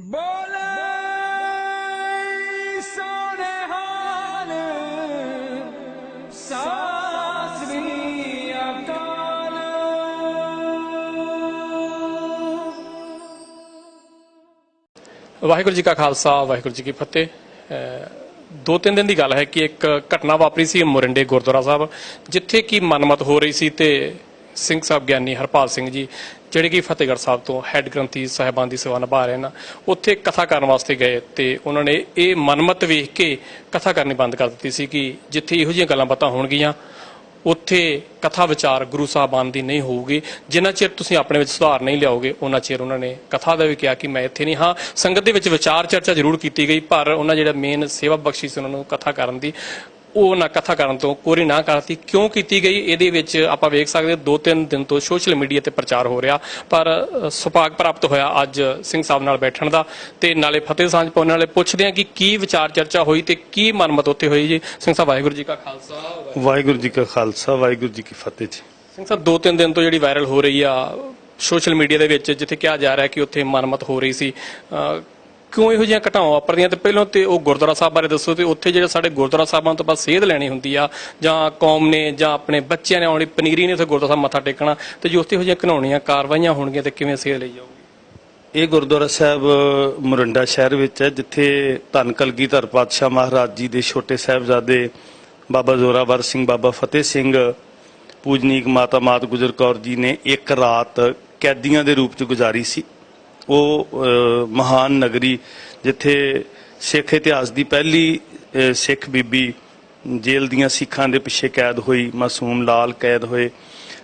ਬੋਲੇ ਸੋਨੇ ਹਾਲ ਸਾਸਰੀ ਅਕਾਲ। ਵਾਹਿਗੁਰੂ ਜੀ ਕਾ ਖਾਲਸਾ, ਵਾਹਿਗੁਰੂ ਜੀ ਕੀ ਫਤਿਹ। ਅਹ ਦੋ ਤਿੰਨ ਦਿਨ ਦੀ ਗੱਲ ਹੈ ਕਿ ਇੱਕ ਘਟਨਾ ਵਾਪਰੀ ਸੀ ਮੋਰਿੰਡੇ ਗੁਰਦੁਆਰਾ ਸਾਹਿਬ, ਜਿੱਥੇ ਕਿ ਮਨਮਤ ਹੋ ਰਹੀ ਸੀ ਤੇ ਸਿੰਘ ਸਾਹਿਬ ਗਿਆਨੀ ਹਰਪਾਲ ਸਿੰਘ ਜੀ ਜਿਹੜੇ ਕਿ ਫਤਿਹਗੜ੍ਹ ਸਾਹਿਬ ਤੋਂ ਹੈੱਡ ਗ੍ਰੰਥੀ ਸਾਹਿਬਾਨ ਦੀ ਸੇਵਾ ਨਿਭਾ ਰਹੇ ਹਨ, ਉੱਥੇ ਕਥਾ ਕਰਨ ਵਾਸਤੇ ਗਏ ਤੇ ਉਹਨਾਂ ਨੇ ਇਹ ਮਨਮਤ ਵੇਖ ਕੇ ਕਥਾ ਕਰਨੀ ਬੰਦ ਕਰ ਦਿੱਤੀ ਸੀ ਕਿ ਜਿੱਥੇ ਇਹੋ ਜਿਹੀਆਂ ਗੱਲਾਂ ਬਾਤਾਂ ਹੋਣਗੀਆਂ, ਉੱਥੇ ਕਥਾ ਵਿਚਾਰ ਗੁਰੂ ਸਾਹਿਬਾਨ ਦੀ ਨਹੀਂ ਹੋਊਗੀ। ਜਿੰਨਾ ਚਿਰ ਤੁਸੀਂ ਆਪਣੇ ਵਿੱਚ ਸੁਧਾਰ ਨਹੀਂ ਲਿਆਓਗੇ ਉਹਨਾਂ ਚਿਰ ਉਹਨਾਂ ਨੇ ਕਥਾ ਦਾ ਵੀ ਕਿਹਾ ਕਿ ਮੈਂ ਇੱਥੇ ਨਹੀਂ, ਹਾਂ, ਸੰਗਤ ਦੇ ਵਿੱਚ ਵਿਚਾਰ ਚਰਚਾ ਜ਼ਰੂਰ ਕੀਤੀ ਗਈ, ਪਰ ਉਹਨਾਂ ਜਿਹੜਾ ਮੇਨ ਸੇਵਾ ਬਖਸ਼ੀ ਸੀ ਉਹਨਾਂ ਨੂੰ ਕਥਾ ਕਰਨ ਦੀ ਉਹ ਨਾ ਕਥਾ ਕਰਨ ਤੋਂ ਕੋਰੀ ਨਾ ਕਰਤੀ। ਕਿਉਂ ਕੀਤੀ ਗਈ? ਇਹਦੇ ਵਿੱਚ ਆਪਾਂ ਵੇਖ ਸਕਦੇ ਦੋ ਤਿੰਨ ਦਿਨ ਤੋਂ ਸੋਸ਼ਲ ਮੀਡੀਆ ਤੇ ਪ੍ਰਚਾਰ ਹੋ ਰਿਹਾ। ਪਰ ਸੁਭਾਗ ਪ੍ਰਾਪਤ ਹੋਇਆ ਅੱਜ ਸਿੰਘ ਸਾਹਿਬ ਨਾਲ ਬੈਠਣ ਦਾ ਤੇ ਨਾਲੇ ਫਤਿਹ ਸਾਂਝ ਪਾਉਣ ਨਾਲੇ ਪੁੱਛਦੇ ਹਾਂ ਕਿ ਕੀ ਵਿਚਾਰ ਚਰਚਾ ਹੋਈ ਤੇ ਕੀ ਮਨਮਤ ਉੱਥੇ ਹੋਈ ਜੀ? ਸਿੰਘ ਸਾਹਿਬ ਵਾਹਿਗੁਰੂ ਜੀ ਕਾ ਖਾਲਸਾ ਵਾਹਿਗੁਰੂ ਜੀ ਕਾ ਖਾਲਸਾ ਵਾਹਿਗੁਰੂ ਜੀ ਕੀ ਫਤਿਹ ਜੀ। ਸਿੰਘ ਸਾਹਿਬ ਦੋ ਤਿੰਨ ਦਿਨ ਤੋਂ ਜਿਹੜੀ ਵਾਇਰਲ ਹੋ ਰਹੀ ਆ ਸੋਸ਼ਲ ਮੀਡੀਆ ਦੇ ਵਿੱਚ ਜਿੱਥੇ ਕਿਹਾ ਜਾ ਰਿਹਾ ਕਿ ਉੱਥੇ ਮਨਮਤ ਹੋ ਰਹੀ ਸੀ। ਕਿਉਂ ਇਹੋ ਜਿਹੀਆਂ ਘਟਨਾਵਾਂ ਵਾਪਰਦੀਆਂ? ਤੇ ਪਹਿਲਾਂ ਤੇ ਉਹ ਗੁਰਦੁਆਰਾ ਸਾਹਿਬ ਬਾਰੇ ਦੱਸੋ ਤੇ ਉੱਥੇ ਜਿਹੜੇ ਸਾਡੇ ਗੁਰਦੁਆਰਾ ਸਾਹਿਬਾਂ ਤੋਂ ਬਾਅਦ ਸੇਧ ਲੈਣੀ ਹੁੰਦੀ ਆ, ਜਾਂ ਕੌਮ ਨੇ, ਜਾਂ ਆਪਣੇ ਬੱਚਿਆਂ ਨੇ ਆਉਣੀ ਪਨੀਰੀ ਨੇ ਉੱਥੇ ਗੁਰਦੁਆਰਾ ਸਾਹਿਬ ਮੱਥਾ ਟੇਕਣਾ, ਤੇ ਜੋ ਉੱਥੇ ਇਹੋ ਜਿਹੀਆਂ ਘਨਾਉਣੀਆਂ ਕਾਰਵਾਈਆਂ ਹੋਣਗੀਆਂ ਤੇ ਕਿਵੇਂ ਸੇਧ ਲਈ ਜਾਊਗੀ? ਇਹ ਗੁਰਦੁਆਰਾ ਸਾਹਿਬ ਮੁਰੰਡਾ ਸ਼ਹਿਰ ਵਿੱਚ ਹੈ, ਜਿੱਥੇ ਧੰਨ ਕਲਗੀਧਰ ਪਾਤਸ਼ਾਹ ਮਹਾਰਾਜ ਜੀ ਦੇ ਛੋਟੇ ਸਾਹਿਬਜ਼ਾਦੇ ਬਾਬਾ ਜ਼ੋਰਾਵਰ ਸਿੰਘ, ਬਾਬਾ ਫਤਿਹ ਸਿੰਘ, ਪੂਜਨੀਕ ਮਾਤਾ ਮਾਤ ਗੁਜਰ ਕੌਰ ਜੀ ਨੇ ਇੱਕ ਰਾਤ ਕੈਦੀਆਂ ਦੇ ਰੂਪ ਚ ਗੁਜ਼ਾਰੀ ਸੀ। ਉਹ ਮਹਾਨ ਨਗਰੀ ਜਿੱਥੇ ਸਿੱਖ ਇਤਿਹਾਸ ਦੀ ਪਹਿਲੀ ਸਿੱਖ ਬੀਬੀ ਜੇਲ੍ਹ ਦੀਆਂ ਸਿੱਖਾਂ ਦੇ ਪਿੱਛੇ ਕੈਦ ਹੋਈ, ਮਾਸੂਮ ਲਾਲ ਕੈਦ ਹੋਏ।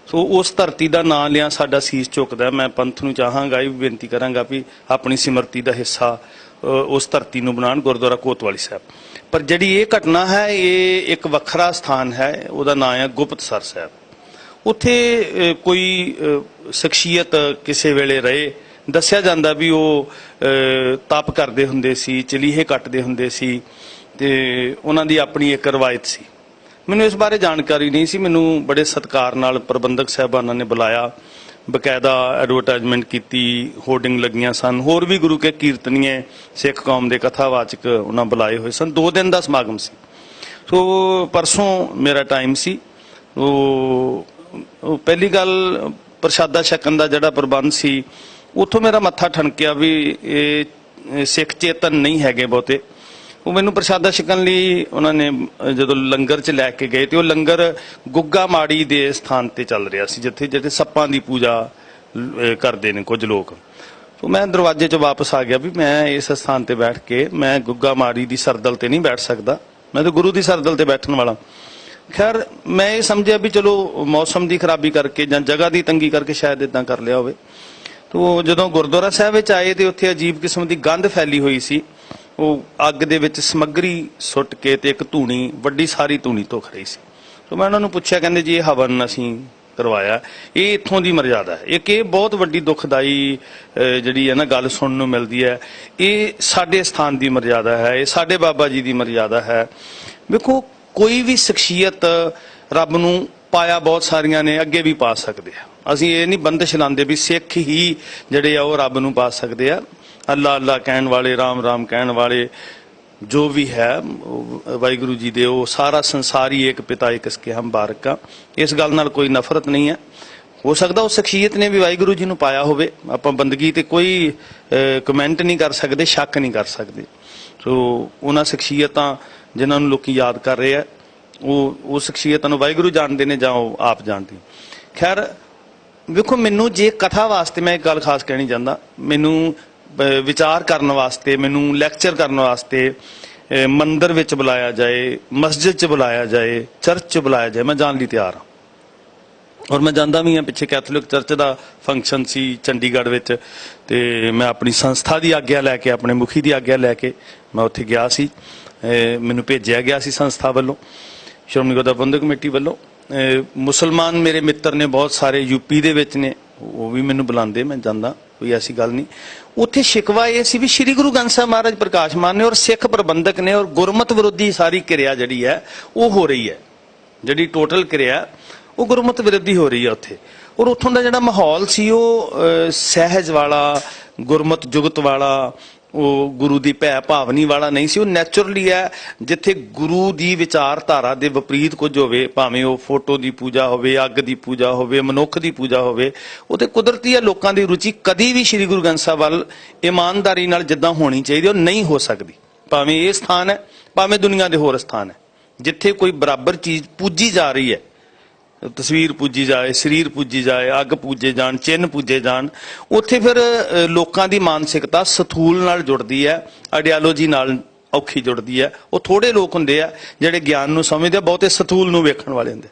ਸੋ ਉਸ ਧਰਤੀ ਦਾ ਨਾਂ ਲਿਆ ਸਾਡਾ ਸੀਸ ਝੁਕਦਾ ਮੈਂ ਪੰਥ ਨੂੰ ਚਾਹਾਂਗਾ, ਇਹ ਵੀ ਬੇਨਤੀ ਕਰਾਂਗਾ ਵੀ ਆਪਣੀ ਸਿਮਰਤੀ ਦਾ ਹਿੱਸਾ ਉਸ ਧਰਤੀ ਨੂੰ ਬਣਾਉਣ, ਗੁਰਦੁਆਰਾ ਕੋਤਵਾਲੀ ਸਾਹਿਬ। ਪਰ ਜਿਹੜੀ ਇਹ ਘਟਨਾ ਹੈ, ਇਹ ਇੱਕ ਵੱਖਰਾ ਸਥਾਨ ਹੈ। ਉਹਦਾ ਨਾਂ ਹੈ ਗੁਪਤਸਰ ਸਾਹਿਬ। ਉੱਥੇ ਕੋਈ ਸ਼ਖਸੀਅਤ ਕਿਸੇ ਵੇਲੇ ਰਹੇ ਦੱਸਿਆ ਜਾਂਦਾ ਵੀ ਉਹ ਅ, ਤਪ ਕਰਦੇ ਹੁੰਦੇ ਸੀ ਚਲੀਹੇ ਕੱਟਦੇ ਹੁੰਦੇ ਸੀ ਤੇ ਉਹਨਾਂ ਦੀ ਆਪਣੀ ਇੱਕ ਰਵਾਇਤ ਸੀ। ਮੈਨੂੰ ਇਸ ਬਾਰੇ ਜਾਣਕਾਰੀ ਨਹੀਂ ਸੀ ਮੈਨੂੰ ਬੜੇ ਸਤਿਕਾਰ ਨਾਲ ਪ੍ਰਬੰਧਕ ਸਾਹਿਬਾਨਾਂ ਨੇ ਬੁਲਾਇਆ ਬਕਾਇਦਾ ਐਡਵਰਟਾਈਜ਼ਮੈਂਟ ਕੀਤੀ ਹੋਰਡਿੰਗ ਲੱਗੀਆਂ ਸਨ ਹੋਰ ਵੀ ਗੁਰੂ ਕੇ ਕੀਰਤਨੀਏ ਸਿੱਖ ਕੌਮ ਦੇ ਕਥਾਵਾਚਕ ਉਹਨਾਂ ਬੁਲਾਏ ਹੋਏ ਸਨ ਦੋ ਦਿਨ ਦਾ ਸਮਾਗਮ ਸੀ। ਸੋ ਪਰਸੋਂ ਮੇਰਾ ਟਾਈਮ ਸੀ ਉਹ ਪਹਿਲੀ ਗੱਲ ਪ੍ਰਸ਼ਾਦਾ ਛਕਣ ਦਾ ਜਿਹੜਾ ਪ੍ਰਬੰਧ ਸੀ ਉੱਥੋਂ ਮੇਰਾ ਮੱਥਾ ਠਣਕਿਆ ਵੀ ਇਹ ਸਿੱਖ ਚੇਤਨ ਨਹੀਂ ਹੈਗੇ ਬਹੁਤੇ। ਉਹ ਮੈਨੂੰ ਪ੍ਰਸ਼ਾਦਾ ਛਕਣ ਲਈ ਉਹਨਾਂ ਨੇ, ਜਦੋਂ ਲੰਗਰ 'ਚ ਲੈ ਕੇ ਗਏ ਤੇ ਉਹ ਲੰਗਰ ਗੁੱਗਾ ਮਾੜੀ ਦੇ ਸਥਾਨ ਤੇ ਚੱਲ ਰਿਹਾ ਸੀ, ਜਿੱਥੇ ਜਿੱਥੇ ਸੱਪਾਂ ਦੀ ਪੂਜਾ ਕਰਦੇ ਨੇ ਕੁਝ ਲੋਕ। ਸੋ ਮੈਂ ਦਰਵਾਜ਼ੇ 'ਚ ਵਾਪਸ ਆ ਗਿਆ ਵੀ ਮੈਂ ਇਸ ਸਥਾਨ ਤੇ ਬੈਠ ਕੇ, ਮੈਂ ਗੁੱਗਾ ਮਾੜੀ ਦੀ ਸਰਦਲ ਤੇ ਨਹੀਂ ਬੈਠ ਸਕਦਾ। ਮੈਂ ਤਾਂ ਗੁਰੂ ਦੀ ਸਰਦਲ ਤੇ ਬੈਠਣ ਵਾਲਾ। ਖੈਰ, ਮੈਂ ਇਹ ਸਮਝਿਆ ਵੀ ਚਲੋ ਮੌਸਮ ਦੀ ਖਰਾਬੀ ਕਰਕੇ ਜਾਂ ਜਗ੍ਹਾ ਦੀ ਤੰਗੀ ਕਰਕੇ ਸ਼ਾਇਦ ਇਦਾਂ ਕਰ ਲਿਆ ਹੋਵੇ। ਤੋ ਜਦੋਂ ਗੁਰਦੁਆਰਾ ਸਾਹਿਬ ਵਿੱਚ ਆਏ ਤੇ ਉੱਥੇ ਅਜੀਬ ਕਿਸਮ ਦੀ ਗੰਧ ਫੈਲੀ ਹੋਈ ਸੀ। ਉਹ ਅੱਗ ਦੇ ਵਿੱਚ ਸਮੱਗਰੀ ਸੁੱਟ ਕੇ ਤੇ ਇੱਕ ਧੂਣੀ, ਵੱਡੀ ਸਾਰੀ ਧੂਣੀ ਧੁਖ ਰਹੀ ਸੀ। ਸੋ ਮੈਂ ਉਹਨਾਂ ਨੂੰ ਪੁੱਛਿਆ, ਕਹਿੰਦੇ ਜੀ, ਇਹ ਹਵਨ ਅਸੀਂ ਕਰਵਾਇਆ। ਇਹ ਇੱਥੋਂ ਦੀ ਮਰਜ਼ਾਦਾ ਹੈ। ਇੱਕ ਇਹ ਬਹੁਤ ਵੱਡੀ ਦੁਖਦਾਈ ਜਿਹੜੀ ਹੈ ਨਾ ਗੱਲ ਸੁਣਨ ਨੂੰ ਮਿਲਦੀ ਹੈ। ਇਹ ਸਾਡੇ ਸਥਾਨ ਦੀ ਮਰਜ਼ਾਦਾ ਹੈ, ਇਹ ਸਾਡੇ ਬਾਬਾ ਜੀ ਦੀ ਮਰਜ਼ਾਦਾ ਹੈ। ਵੇਖੋ, ਕੋਈ ਵੀ ਸ਼ਖਸੀਅਤ ਰੱਬ ਨੂੰ ਪਾਇਆ ਬਹੁਤ ਸਾਰੀਆਂ ਨੇ, ਅੱਗੇ ਵੀ ਪਾ ਸਕਦੇ ਆ। ਅਸੀਂ ਇਹ ਨਹੀਂ ਬੰਦਸ਼ ਲਾਉਂਦੇ ਵੀ ਸਿੱਖ ਹੀ ਜਿਹੜੇ ਆ ਉਹ ਰੱਬ ਨੂੰ ਪਾ ਸਕਦੇ ਆ। ਅੱਲਾ ਅੱਲਾ ਕਹਿਣ ਵਾਲੇ, ਰਾਮ ਰਾਮ ਕਹਿਣ ਵਾਲੇ ਜੋ ਵੀ ਹੈ ਵਾਹਿਗੁਰੂ ਜੀ ਦੇ ਉਹ ਸਾਰਾ ਸੰਸਾਰ ਹੀ ਇੱਕ ਪਿਤਾ, ਇੱਕ ਇਸਕੇ ਹਮ ਬਾਰਕਾ ਇਸ ਗੱਲ ਨਾਲ ਕੋਈ ਨਫ਼ਰਤ ਨਹੀਂ ਹੈ। ਹੋ ਸਕਦਾ ਉਹ ਸ਼ਖਸੀਅਤ ਨੇ ਵੀ ਵਾਹਿਗੁਰੂ ਜੀ ਨੂੰ ਪਾਇਆ ਹੋਵੇ। ਆਪਾਂ ਬੰਦਗੀ ਤੇ ਕੋਈ ਕਮੈਂਟ ਨਹੀਂ ਕਰ ਸਕਦੇ, ਸ਼ੱਕ ਨਹੀਂ ਕਰ ਸਕਦੇ। ਸੋ ਉਹਨਾਂ ਸ਼ਖਸੀਅਤਾਂ ਜਿਨ੍ਹਾਂ ਨੂੰ ਲੋਕੀ ਯਾਦ ਕਰ ਰਹੇ ਆ, ਉਹ ਉਹ ਸ਼ਖਸੀਅਤਾਂ ਨੂੰ ਵਾਹਿਗੁਰੂ ਜਾਣਦੇ ਨੇ ਜਾਂ ਉਹ ਆਪ ਜਾਣਦੇ ਖੈਰ ਵੇਖੋ, ਮੈਨੂੰ ਜੇ ਕਥਾ ਵਾਸਤੇ ਮੈਂ ਇੱਕ ਗੱਲ ਖਾਸ ਕਹਿਣੀ ਚਾਹੁੰਦਾ। ਮੈਨੂੰ ਵਿਚਾਰ ਕਰਨ ਵਾਸਤੇ, ਮੈਨੂੰ ਲੈਕਚਰ ਕਰਨ ਵਾਸਤੇ ਮੰਦਰ ਵਿੱਚ ਬੁਲਾਇਆ ਜਾਏ, ਮਸਜਿਦ 'ਚ ਬੁਲਾਇਆ ਜਾਏ ਚਰਚ 'ਚ ਬੁਲਾਇਆ ਜਾਏ, ਮੈਂ ਜਾਣ ਲਈ ਤਿਆਰ ਹਾਂ। ਔਰ ਮੈਂ ਜਾਂਦਾ ਵੀ ਹਾਂ ਪਿੱਛੇ ਕੈਥੋਲਿਕ ਚਰਚ ਦਾ ਫੰਕਸ਼ਨ ਸੀ ਚੰਡੀਗੜ੍ਹ ਵਿੱਚ, ਤੇ ਮੈਂ ਆਪਣੀ ਸੰਸਥਾ ਦੀ ਆਗਿਆ ਲੈ ਕੇ, ਆਪਣੇ ਮੁਖੀ ਦੀ ਆਗਿਆ ਲੈ ਕੇ ਮੈਂ ਉੱਥੇ ਗਿਆ ਸੀ। ਮੈਨੂੰ ਭੇਜਿਆ ਗਿਆ ਸੀ ਸੰਸਥਾ ਵੱਲੋਂ। ਸ਼੍ਰੋਮਣੀ ਗੁਰਦੁਆਰਾ ਪ੍ਰਬੰਧਕ ਕਮੇਟੀ ਵੱਲੋਂ। ਮੁਸਲਮਾਨ ਮੇਰੇ ਮਿੱਤਰ ਨੇ ਬਹੁਤ ਸਾਰੇ ਯੂਪੀ ਦੇ ਵਿੱਚ ਨੇ। ਉਹ ਵੀ ਮੈਨੂੰ ਬੁਲਾਉਂਦੇ, ਮੈਂ ਜਾਂਦਾ, ਕੋਈ ਐਸੀ ਗੱਲ ਨਹੀਂ। ਉੱਥੇ ਸ਼ਿਕਵਾ ਇਹ ਸੀ ਵੀ ਸ੍ਰੀ ਗੁਰੂ ਗ੍ਰੰਥ ਸਾਹਿਬ ਮਹਾਰਾਜ ਪ੍ਰਕਾਸ਼ ਮਾਨ ਨੇ ਔਰ ਸਿੱਖ ਪ੍ਰਬੰਧਕ ਨੇ ਔਰ ਗੁਰਮਤ ਵਿਰੋਧੀ ਸਾਰੀ ਕਿਰਿਆ ਜਿਹੜੀ ਹੈ, ਉਹ ਹੋ ਰਹੀ ਹੈ। ਜਿਹੜੀ ਟੋਟਲ ਕਿਰਿਆ, ਉਹ ਗੁਰਮਤ ਵਿਰੋਧੀ ਹੋ ਰਹੀ ਹੈ ਉੱਥੇ। ਔਰ ਉੱਥੋਂ ਦਾ ਜਿਹੜਾ ਮਾਹੌਲ ਸੀ ਉਹ ਸਹਿਜ ਵਾਲਾ, ਗੁਰਮਤ ਜੁਗਤ ਵਾਲਾ ਉਹ ਗੁਰੂ ਦੀ ਭੈ ਭਾਵਨੀ ਵਾਲਾ ਨਹੀਂ ਸੀ, ਉਹ ਨੇਚਰਲੀ ਹੈ, ਜਿੱਥੇ ਗੁਰੂ ਦੀ ਵਿਚਾਰਧਾਰਾ ਦੇ ਵਿਪਰੀਤ ਕੁਝ ਹੋਵੇ, ਭਾਵੇਂ ਉਹ ਫੋਟੋ ਦੀ ਪੂਜਾ ਹੋਵੇ, ਅੱਗ ਦੀ ਪੂਜਾ ਹੋਵੇ, ਮਨੁੱਖ ਦੀ ਪੂਜਾ ਹੋਵੇ, ਉਹ ਤੇ ਕੁਦਰਤੀ ਹੈ, ਲੋਕਾਂ ਦੀ ਰੁਚੀ ਕਦੀ ਵੀ ਸ੍ਰੀ ਗੁਰੂ ਗ੍ਰੰਥ ਸਾਹਿਬ ਵੱਲ ਇਮਾਨਦਾਰੀ ਨਾਲ ਜਿੱਦਾਂ ਹੋਣੀ ਚਾਹੀਦੀ, ਉਹ ਨਹੀਂ ਹੋ ਸਕਦੀ। ਭਾਵੇਂ ਇਹ ਸਥਾਨ ਹੈ, ਭਾਵੇਂ ਦੁਨੀਆ ਦੇ ਹੋਰ ਸਥਾਨ ਹੈ, ਜਿੱਥੇ ਕੋਈ ਬਰਾਬਰ ਚੀਜ਼ ਪੂਜੀ ਜਾ ਰਹੀ ਹੈ ਤਸਵੀਰ ਪੂਜੀ ਜਾਏ, ਸਰੀਰ ਪੂਜੀ ਜਾਏ, ਅੱਗ ਪੂਜੇ ਜਾਣ ਚਿੰਨ ਪੂਜੇ ਜਾਣ, ਉੱਥੇ ਫਿਰ ਲੋਕਾਂ ਦੀ ਮਾਨਸਿਕਤਾ ਸਥੂਲ ਨਾਲ ਜੁੜਦੀ ਹੈ ਆਈਡੀਓਲੋਜੀ ਨਾਲ ਔਖੀ ਜੁੜਦੀ ਹੈ, ਉਹ ਥੋੜੇ ਲੋਕ ਹੁੰਦੇ ਆ ਜਿਹੜੇ ਗਿਆਨ ਨੂੰ ਸਮਝਦੇ ਆ, ਬਹੁਤੇ ਸਥੂਲ ਨੂੰ ਵੇਖਣ ਵਾਲੇ ਹੁੰਦੇ।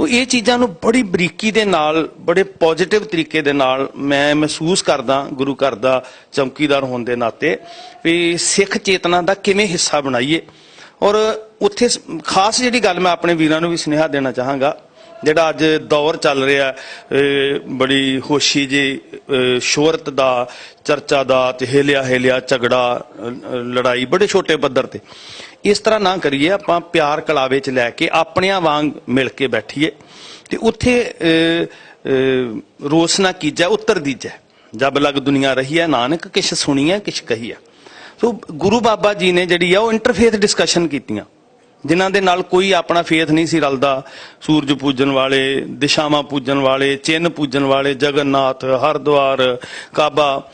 ਉਹ ਇਹ ਚੀਜ਼ਾਂ ਨੂੰ ਬੜੀ ਬਰੀਕੀ ਦੇ ਨਾਲ, ਬੜੇ ਪੋਜ਼ਿਟਿਵ ਤਰੀਕੇ ਦੇ ਨਾਲ ਮੈਂ ਮਹਿਸੂਸ ਕਰਦਾ, ਗੁਰੂ ਘਰ ਦਾ ਚੌਕੀਦਾਰ ਹੋਣ ਦੇ ਨਾਤੇ, ਵੀ ਸਿੱਖ ਚੇਤਨਾ ਦਾ ਕਿਵੇਂ ਹਿੱਸਾ ਬਣਾਈਏ। ਔਰ ਉੱਥੇ ਖਾਸ ਜਿਹੜੀ ਗੱਲ ਮੈਂ ਆਪਣੇ ਵੀਰਾਂ ਨੂੰ ਵੀ ਸੁਨੇਹਾ ਦੇਣਾ ਚਾਹਾਂਗਾ ਜਿਹੜਾ ਅੱਜ ਦੌਰ ਚੱਲ ਰਿਹਾ ਬੜੀ ਹੋਸ਼ੀ ਜੀ ਸ਼ੋਹਰਤ ਦਾ ਚਰਚਾ ਦਾ ਤੇ ਹੇਲਿਆ ਹੇਲਿਆ ਝਗੜਾ ਲੜਾਈ ਬੜੇ ਛੋਟੇ ਪੱਧਰ ਤੇ। ਇਸ ਤਰ੍ਹਾਂ ਨਾ ਕਰੀਏ ਆਪਾਂ ਪਿਆਰ ਕਲਾਵੇ ਚ ਲੈ ਕੇ ਆਪਣਿਆਂ ਵਾਂਗ ਮਿਲ ਕੇ ਬੈਠੀਏ ਤੇ ਉੱਥੇ ਅਹ, ਅਹ, ਰੋਸ ਨਾ ਕੀਜੈ ਉੱਤਰ ਦੀਜੈ। ਜਬ ਲਗ ਦੁਨੀਆ ਰਹੀ ਹੈ ਨਾਨਕ ਕਿਛ ਸੁਣੀਐ ਕਿਛ ਕਹੀਐ। ਸੋ ਗੁਰੂ ਬਾਬਾ ਜੀ ਨੇ ਜਿਹੜੀ ਆ ਉਹ ਇੰਟਰਫੇਥ ਡਿਸਕਸ਼ਨ ਕੀਤੀਆਂ। ਜਿਨ੍ਹਾਂ ਦੇ ਨਾਲ ਕੋਈ ਆਪਣਾ ਫੇਥ ਨਹੀਂ ਸੀ ਰਲਦਾ। ਸੂਰਜ ਪੂਜਣ ਵਾਲੇ, ਦਿਸ਼ਾਵਾਂ ਪੂਜਣ ਵਾਲੇ ਚਿੰਨ ਪੂਜਣ ਵਾਲੇ, ਜਗਨਨਾਥ, ਹਰਦੁਆਰ, ਕਾਬਾ।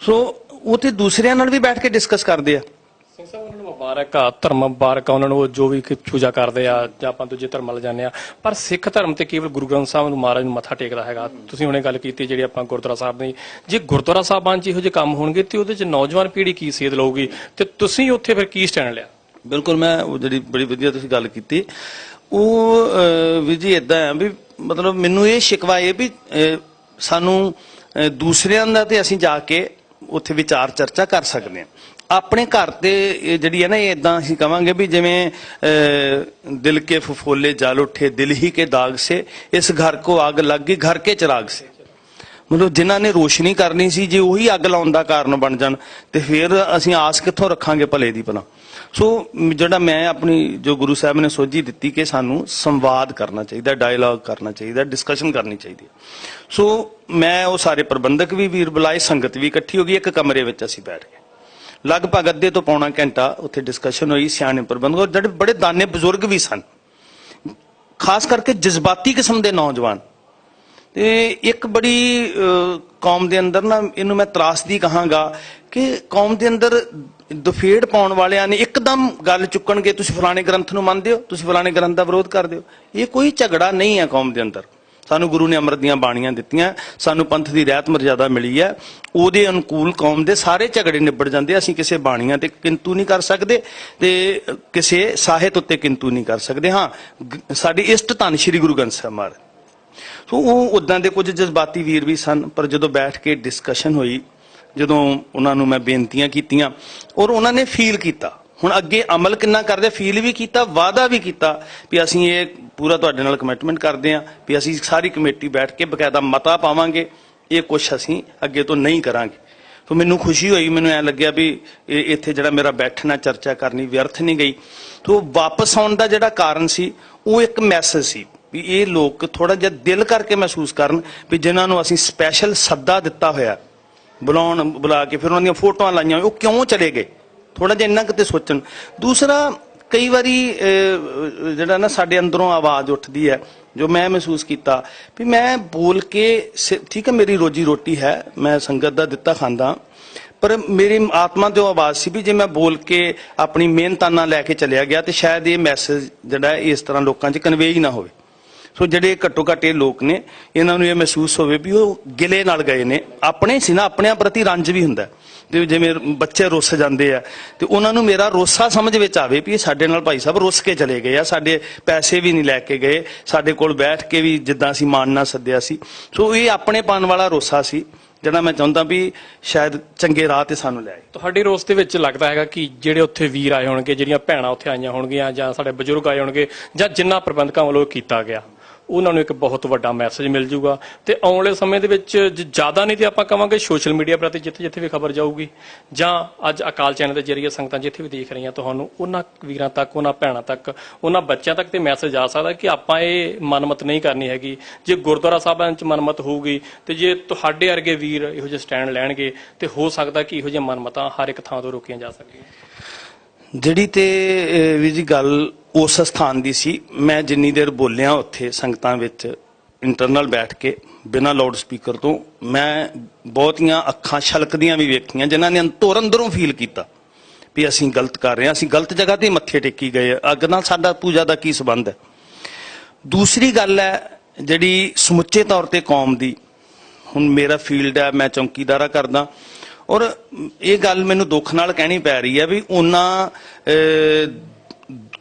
ਸੋ ਉਹ ਦੂਸਰਿਆਂ ਨਾਲ ਵੀ ਬੈਠ ਕੇ ਡਿਸਕਸ ਕਰਦੇ ਆ। ਸਿੰਘ ਸਾਹਿਬ, ਉਹਨਾਂ ਨੂੰ ਮੁਬਾਰਕ ਆ, ਧਰਮ ਮੁਬਾਰਕ ਆ, ਉਹਨਾਂ ਨੂੰ ਜੋ ਵੀ ਪੂਜਾ ਕਰਦੇ ਆ, ਜਾਂ ਆਪਾਂ ਦੂਜੇ ਧਰਮ ਵੱਲ ਜਾਂਦੇ ਆ। ਪਰ ਸਿੱਖ ਧਰਮ ਤੇ ਕੇਵਲ ਗੁਰੂ ਗ੍ਰੰਥ ਸਾਹਿਬ ਨੂੰ ਮਹਾਰਾਜ ਨੂੰ ਮੱਥਾ ਟੇਕਦਾ ਹੈਗਾ। ਤੁਸੀਂ ਹੁਣੇ ਗੱਲ ਕੀਤੀ ਜਿਹੜੀ ਆਪਾਂ ਗੁਰਦੁਆਰਾ ਸਾਹਿਬ ਦੀ। ਜੇ ਗੁਰਦੁਆਰਾ ਸਾਹਿਬਾਂ 'ਚ ਇਹੋ ਜਿਹੇ ਕੰਮ ਹੋਣਗੇ, ਤੇ ਉਹਦੇ 'ਚ ਨੌਜਵਾਨ ਪੀੜ੍ਹੀ ਕੀ ਸੇਧ ਲਊਗੀ? ਤੇ ਤੁਸੀਂ ਉੱਥੇ ਫਿਰ ਕੀ ਸਟੈਂਡ ਲਿਆ? ਬਿਲਕੁਲ ਮੈਂ ਉਹ ਜਿਹੜੀ ਬੜੀ ਵਧੀਆ ਤੁਸੀਂ ਗੱਲ ਕੀਤੀ ਉਹ ਵੀ ਜੀ ਇਦਾਂ ਆ ਵੀ ਮਤਲਬ ਮੈਨੂੰ ਇਹ ਸ਼ਿਕਵਾ ਇਹ ਵੀ ਸਾਨੂੰ ਦੂਸਰਿਆਂ ਦਾ ਤੇ ਅਸੀਂ ਜਾ ਕੇ ਉੱਥੇ ਵਿਚਾਰ ਚਰਚਾ ਕਰ ਸਕਦੇ ਹਾਂ। ਆਪਣੇ ਘਰ ਤੇ ਜਿਹੜੀ ਹੈ ਨਾ ਇਹ ਇਦਾਂ ਅਸੀਂ ਕਵਾਂਗੇ ਵੀ ਜਿਵੇਂ ਅਹ, ਦਿਲ ਕੇ ਫਫੋਲੇ ਜਲ ਉੱਠੇ ਦਿਲ ਹੀ ਕੇ ਦਾਗ ਸੇ ਇਸ ਘਰ ਕੋ ਆਗ ਲੱਗ ਗਈ ਘਰ ਕੇ ਚਿਰਾਗ ਸੇ। ਮਤਲਬ ਜਿਨ੍ਹਾਂ ਨੇ ਰੋਸ਼ਨੀ ਕਰਨੀ ਸੀ ਜੇ ਉਹੀ ਅੱਗ ਲਾਉਣ ਦਾ ਕਾਰਨ ਬਣ ਜਾਣ ਤੇ ਫਿਰ ਅਸੀਂ ਆਸ ਕਿੱਥੋਂ ਰੱਖਾਂਗੇ ਭਲੇ ਦੀ ਭਲਾ? ਸੋ ਜਿਹੜਾ ਮੈਂ ਆਪਣੀ ਜੋ ਗੁਰੂ ਸਾਹਿਬ ਨੇ ਸੋਝੀ ਦਿੱਤੀ ਕਿ ਸਾਨੂੰ ਸੰਵਾਦ ਕਰਨਾ ਚਾਹੀਦਾ ਡਾਇਲੌਗ ਕਰਨਾ ਚਾਹੀਦਾ ਡਿਸਕਸ਼ਨ ਕਰਨੀ ਚਾਹੀਦੀ ਸੋ ਮੈਂ ਉਹ ਸਾਰੇ ਪ੍ਰਬੰਧਕ ਵੀ, ਵੀਰ ਬੁਲਾਏ, ਸੰਗਤ ਵੀ ਇਕੱਠੀ ਹੋ ਗਈ, ਇੱਕ ਕਮਰੇ ਵਿੱਚ ਅਸੀਂ ਬੈਠ ਗਏ। ਲਗਭਗ ਅੱਧੇ ਤੋਂ ਪੌਣਾ ਘੰਟਾ ਉੱਥੇ ਡਿਸਕਸ਼ਨ ਹੋਈ, ਸਿਆਣੇ ਪ੍ਰਬੰਧਕ ਔਰ ਜਿਹੜੇ ਬੜੇ ਦਾਨੇ ਬਜ਼ੁਰਗ ਵੀ ਸਨ। ਖਾਸ ਕਰਕੇ ਜਜ਼ਬਾਤੀ ਕਿਸਮ ਦੇ ਨੌਜਵਾਨ। ਤੇ ਇੱਕ ਬੜੀ ਕੌਮ ਦੇ ਅੰਦਰ ਨਾ ਇਹਨੂੰ ਮੈਂ ਤਰਾਸਦੀ ਕਹਾਂਗਾ ਕਿ ਕੌਮ ਦੇ ਅੰਦਰ ਦੁਫੇੜ ਪਾਉਣ ਵਾਲਿਆਂ ਨੇ ਇੱਕਦਮ ਗੱਲ ਚੁੱਕਣਗੇ, ਤੁਸੀਂ ਫਲਾਣੇ ਗ੍ਰੰਥ ਨੂੰ ਮੰਨਦੇ ਹੋ, ਤੁਸੀਂ ਫਲਾਣੇ ਗ੍ਰੰਥ ਦਾ ਵਿਰੋਧ ਕਰਦੇ ਹੋ। ਇਹ ਕੋਈ ਝਗੜਾ ਨਹੀਂ ਹੈ ਕੌਮ ਦੇ ਅੰਦਰ। ਸਾਨੂੰ ਗੁਰੂ ਨੇ ਅੰਮ੍ਰਿਤ ਦੀਆਂ ਬਾਣੀਆਂ ਦਿੱਤੀਆਂ, ਸਾਨੂੰ ਪੰਥ ਦੀ ਰਹਿਤ ਮਰਜ਼ਾਦਾ ਮਿਲੀ ਹੈ। ਉਹਦੇ ਅਨੁਕੂਲ ਕੌਮ ਦੇ ਸਾਰੇ ਝਗੜੇ ਨਿਬੜ ਜਾਂਦੇ ਅਸੀਂ ਕਿਸੇ ਬਾਣੀਆਂ ਤੇ ਕਿੰਤੂ ਨਹੀਂ ਕਰ ਸਕਦੇ ਤੇ ਕਿਸੇ ਸਾਹਿਤ ਉੱਤੇ ਕਿੰਤੂ ਨਹੀਂ ਕਰ ਸਕਦੇ। ਹਾਂ ਸਾਡੀ ਇਸ਼ਟ ਧੰਨ ਸ੍ਰੀ ਗੁਰੂ ਗ੍ਰੰਥ ਸਾਹਿਬ ਮਹਾਰਾਜ। ਸੋ ਉਹ ਉਦਾਂ ਦੇ ਕੁਝ ਜਜ਼ਬਾਤੀ ਵੀਰ ਵੀ ਸਨ, ਪਰ ਜਦੋਂ ਬੈਠ ਕੇ ਡਿਸਕਸ਼ਨ ਹੋਈ ਜਦੋਂ ਉਹਨਾਂ ਨੂੰ ਮੈਂ ਬੇਨਤੀਆਂ ਕੀਤੀਆਂ ਔਰ ਉਹਨਾਂ ਨੇ ਫੀਲ ਕੀਤਾ। ਹੁਣ ਅੱਗੇ ਅਮਲ ਕਿੰਨਾ ਕਰਦੇ, ਫੀਲ ਵੀ ਕੀਤਾ, ਵਾਅਦਾ ਵੀ ਕੀਤਾ ਵੀ ਅਸੀਂ ਇਹ ਪੂਰਾ ਤੁਹਾਡੇ ਨਾਲ ਕਮਿਟਮੈਂਟ ਕਰਦੇ ਹਾਂ ਵੀ ਅਸੀਂ ਸਾਰੀ ਕਮੇਟੀ ਬੈਠ ਕੇ ਬਕਾਇਦਾ ਮਤਾ ਪਾਵਾਂਗੇ, ਇਹ ਕੁਝ ਅਸੀਂ ਅੱਗੇ ਤੋਂ ਨਹੀਂ ਕਰਾਂਗੇ। ਸੋ ਮੈਨੂੰ ਖੁਸ਼ੀ ਹੋਈ, ਮੈਨੂੰ ਐ ਲੱਗਿਆ ਵੀ ਇਹ ਇੱਥੇ ਜਿਹੜਾ ਮੇਰਾ ਬੈਠਣਾ, ਚਰਚਾ ਕਰਨੀ ਵਿਅਰਥ ਨਹੀਂ ਗਈ। ਸੋ ਵਾਪਸ ਆਉਣ ਦਾ ਜਿਹੜਾ ਕਾਰਨ ਸੀ, ਉਹ ਇੱਕ ਮੈਸੇਜ ਸੀ ਵੀ ਇਹ ਲੋਕ ਥੋੜਾ ਜਿਹਾ ਦਿਲ ਕਰਕੇ ਮਹਿਸੂਸ ਕਰਨ ਵੀ ਜਿਨ੍ਹਾਂ ਨੂੰ ਅਸੀਂ ਸਪੈਸ਼ਲ ਸੱਦਾ ਦਿੱਤਾ ਹੋਇਆ। ਬੁਲਾਉਣ, ਬੁਲਾ ਕੇ ਫਿਰ ਉਹਨਾਂ ਦੀਆਂ ਫੋਟੋਆਂ ਲਾਈਆਂ ਉਹ ਕਿਉਂ ਚਲੇ ਗਏ? ਥੋੜਾ ਜਿਹਾ ਇੰਨਾ ਕਿਤੇ ਸੋਚਣ। ਦੂਸਰਾ, ਕਈ ਵਾਰੀ ਜਿਹੜਾ ਨਾ ਸਾਡੇ ਅੰਦਰੋਂ ਆਵਾਜ਼ ਉੱਠਦੀ ਹੈ, ਜੋ ਮੈਂ ਮਹਿਸੂਸ ਕੀਤਾ, ਵੀ ਮੈਂ ਬੋਲ ਕੇ ਸ- ਠੀਕ ਹੈ, ਮੇਰੀ ਰੋਜੀ ਰੋਟੀ ਹੈ, ਮੈਂ ਸੰਗਤ ਦਾ ਦਿੱਤਾ ਖਾਂਦਾ, ਪਰ ਮੇਰੀ ਆਤਮਾ 'ਤੇ ਉਹ ਆਵਾਜ਼ ਸੀ ਵੀ ਜੇ ਮੈਂ ਬੋਲ ਕੇ ਆਪਣੀ ਮਿਹਨਤਾਨਾ ਲੈ ਕੇ ਚਲਿਆ ਗਿਆ, ਤੇ ਸ਼ਾਇਦ ਇਹ ਮੈਸੇਜ ਜਿਹੜਾ ਇਸ ਤਰ੍ਹਾਂ ਲੋਕਾਂ 'ਚ ਕਨਵੇ ਹੀ ਨਾ ਹੋਵੇ। ਸੋ ਜਿਹੜੇ ਘੱਟੋ ਘੱਟ ਇਹ ਲੋਕ ਨੇ, ਇਹਨਾਂ ਨੂੰ ਇਹ ਮਹਿਸੂਸ ਹੋਵੇ ਵੀ ਉਹ ਗਿਲੇ ਨਾਲ ਗਏ ਨੇ। ਆਪਣੇ ਸੀ ਨਾ, ਆਪਣਿਆਂ ਪ੍ਰਤੀ ਰੰਜ ਵੀ ਹੁੰਦਾ। ਹੈ। ਤੇ ਜਿਵੇਂ ਬੱਚੇ ਰੁੱਸ ਜਾਂਦੇ ਆ, ਤੇ ਉਹਨਾਂ ਨੂੰ ਮੇਰਾ ਰੋਸਾ ਸਮਝ ਵਿੱਚ ਆਵੇ ਵੀ ਇਹ ਸਾਡੇ ਨਾਲ ਭਾਈ ਸਾਹਿਬ ਰੁੱਸ ਕੇ ਚਲੇ ਗਏ ਆ, ਸਾਡੇ ਪੈਸੇ ਵੀ ਨਹੀਂ ਲੈ ਕੇ ਗਏ, ਸਾਡੇ ਕੋਲ ਬੈਠ ਕੇ ਵੀ ਜਿੱਦਾਂ ਅਸੀਂ ਮਾਨ ਨਾਲ ਸੱਦਿਆ ਸੀ। ਸੋ ਇਹ ਆਪਣੇ ਪਨ ਵਾਲਾ ਰੋਸਾ ਸੀ, ਜਿਹੜਾ ਮੈਂ ਚਾਹੁੰਦਾ ਵੀ ਸ਼ਾਇਦ ਚੰਗੇ ਰਾਹ ਤੇ ਸਾਨੂੰ ਲੈ ਆਏ। ਤੁਹਾਡੀ ਰੋਸ ਦੇ ਵਿੱਚ ਲੱਗਦਾ ਹੈਗਾ ਕਿ ਜਿਹੜੇ ਉੱਥੇ ਵੀਰ ਆਏ ਹੋਣਗੇ, ਜਿਹੜੀਆਂ ਭੈਣਾਂ ਉੱਥੇ ਆਈਆਂ ਹੋਣਗੀਆਂ ਜਾਂ ਸਾਡੇ ਬਜ਼ੁਰਗ ਆਏ ਹੋਣਗੇ ਜਾਂ ਜਿੰਨਾ ਪ੍ਰਬੰਧਕਾਂ ਵੱਲੋਂ ਕੀਤਾ ਗਿਆ। ਉਹਨਾਂ ਨੂੰ ਇੱਕ ਬਹੁਤ ਵੱਡਾ ਮੈਸੇਜ ਮਿਲ ਜੂਗਾ। ਤੇ ਆਉਣ ਵਾਲੇ ਸਮੇਂ ਦੇ ਵਿੱਚ ਜ਼ਿਆਦਾ ਨਹੀਂ ਤੇ ਆਪਾਂ ਕਵਾਂਗੇ ਸੋਸ਼ਲ ਮੀਡੀਆ ਪ੍ਰਤੀ ਜਿੱਥੇ ਜਿੱਥੇ ਵੀ ਖਬਰ ਜਾਊਗੀ। ਜਾਂ ਅੱਜ ਅਕਾਲ ਚੈਨਲ ਦੇ ਜਰੀਏ ਸੰਗਤਾਂ ਜਿੱਥੇ ਵੀ ਦੇਖ ਰਹੀਆਂ ਤੁਹਾਨੂੰ, ਉਹਨਾਂ ਵੀਰਾਂ ਤੱਕ, ਉਹਨਾਂ ਭੈਣਾਂ ਤੱਕ, ਉਹਨਾਂ ਬੱਚਿਆਂ ਤੱਕ ਤੇ ਮੈਸੇਜ ਆ ਸਕਦਾ ਕਿ ਆਪਾਂ ਇਹ ਮਨਮਤ ਨਹੀਂ ਕਰਨੀ ਹੈਗੀ। ਜੇ ਗੁਰਦੁਆਰਾ ਸਾਹਿਬਾਂ 'ਚ ਮਨਮਤ ਹੋਊਗੀ ਤੇ ਜੇ ਤੁਹਾਡੇ ਵਰਗੇ ਵੀਰ ਇਹੋ ਜਿਹੇ ਸਟੈਂਡ ਲੈਣਗੇ ਤੇ ਹੋ ਸਕਦਾ ਕਿ ਇਹੋ ਜਿਹੇ ਮਨਮਤਾਂ ਹਰ ਇੱਕ ਥਾਂ ਤੋਂ ਰੋਕੀਆਂ ਜਾ ਸਕਦੀਆਂ ਜਿਹੜੀ ਤੇ ਵੀ ਜੀ ਗੱਲ ਉਸ ਸਥਾਨ ਦੀ ਸੀ। ਮੈਂ ਜਿੰਨੀ ਦੇਰ ਬੋਲਿਆ ਉੱਥੇ ਸੰਗਤਾਂ ਵਿੱਚ ਇੰਟਰਨਲ ਬੈਠ ਕੇ ਬਿਨਾਂ ਲਾਊਡ ਸਪੀਕਰ ਤੋਂ, ਮੈਂ ਬਹੁਤੀਆਂ ਅੱਖਾਂ ਛਲਕਦੀਆਂ ਵੀ ਵੇਖੀਆਂ ਜਿਨ੍ਹਾਂ ਨੇ ਅੰਤਰ ਅੰਦਰੋਂ ਫੀਲ ਕੀਤਾ ਵੀ ਅਸੀਂ ਗਲਤ ਕਰ ਰਹੇ ਹਾਂ, ਅਸੀਂ ਗਲਤ ਜਗ੍ਹਾ ਤੇ ਮੱਥੇ ਟੇਕੀ ਗਏ ਅੱਗ ਨਾਲ ਸਾਡਾ ਪੂਜਾ ਦਾ ਕੀ ਸਬੰਧ ਹੈ? ਦੂਸਰੀ ਗੱਲ ਹੈ ਜਿਹੜੀ ਸਮੁੱਚੇ ਤੌਰ ਤੇ ਕੌਮ ਦੀ, ਹੁਣ ਮੇਰਾ ਫੀਲਡ ਹੈ, ਮੈਂ ਚੌਕੀਦਾਰਾ ਕਰਦਾ। ਔਰ ਇਹ ਗੱਲ ਮੈਨੂੰ ਦੁੱਖ ਨਾਲ ਕਹਿਣੀ ਪੈ ਰਹੀ ਹੈ ਵੀ ਉਹਨਾਂ